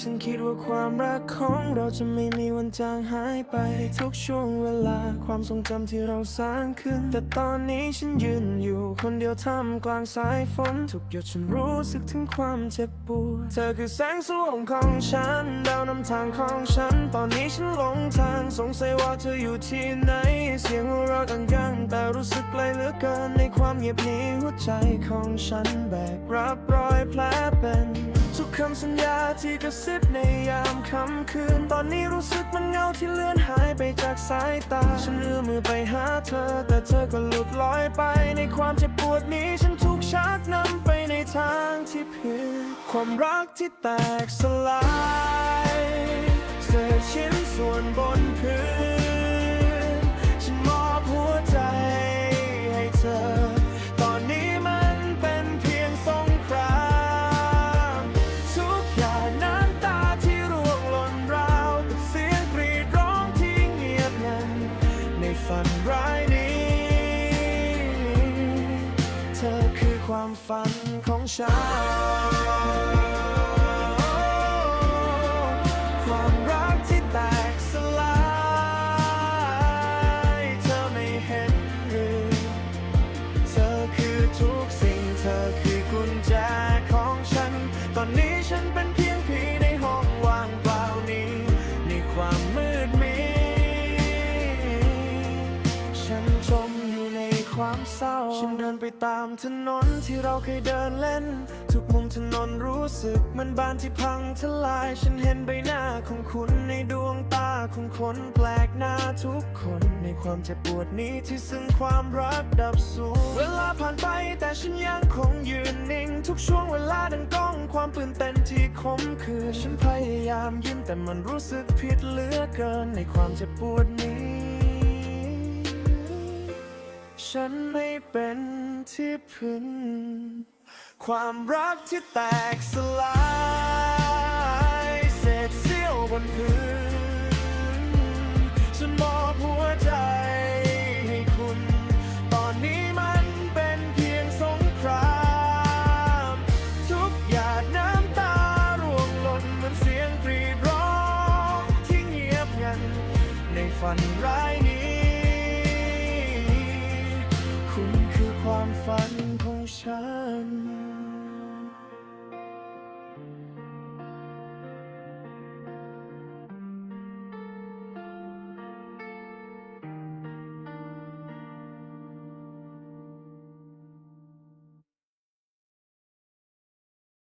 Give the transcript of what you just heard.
ฉันคิดว่าความรักของเราจะไม่มีวันจางหายไปในทุกช่วงเวลาความทรงจำที่เราสร้างขึ้น แต่ตอนนี้ฉันยืนอยู่ คนเดียวท่ามกลางสายฝนทุกหยดฉันรู้สึกถึงความเจ็บปวดเธอคือแสงสว่างของฉัน ดาวนำทางของฉัน ตอนนี้ฉันหลงทางสงสัยว่าเธออยู่ที่ไหน เสียงหัวเราะดังยังแต่รู้สึกไกลเหลือเกินในความเงียบนี้หัวใจของฉันแบกรับรอยแผลเป็น สัญญาที่กระซิบในยามค่ำคืน ตอนนี้รู้สึกมันเงาที่เลือนหายไปจากสายตา ฉันเอื้อมมือไปหาเธอ แต่เธอก็หลุดลอยไป ในความเจ็บปวดนี้ฉันถูกชักนำไปในทางที่ผิดความรักที่แตกสลาย ความฝันของฉัน เศร้า ฉันเดินไปตามถนนที่เราเคยเดินเล่น ทุกมุมถนนรู้สึกเหมันบ้านที่พังทลาย ฉันเห็นใบหน้าของคุณในดวงตาของคนแปลกหน้าทุกคน ในความเจ็บปวดนี้ที่ซึ่งความรักดับสูญเวลาผ่านไปแต่ฉันยังคงยืนนิ่ง ทุกช่วงเวลาดังก้องความตื่นเต้นที่คมคือฉันพยายามยิ้มแต่มันรู้สึกผิดเหลือเกินในความเจ็บปวดนี้ ฉันไม่เป็นที่พึ่ง ความรักที่แตกสลายเศษเสี้ยวบนพื้น ฉันมอบหัวใจให้คุณ ตอนนี้มันเป็นเพียงสงคราม ทุกหยาดน้ำตาร่วงหล่นเหมือนเสียงกรีดร้องที่เงียบงัน ในฝันร้าย fun.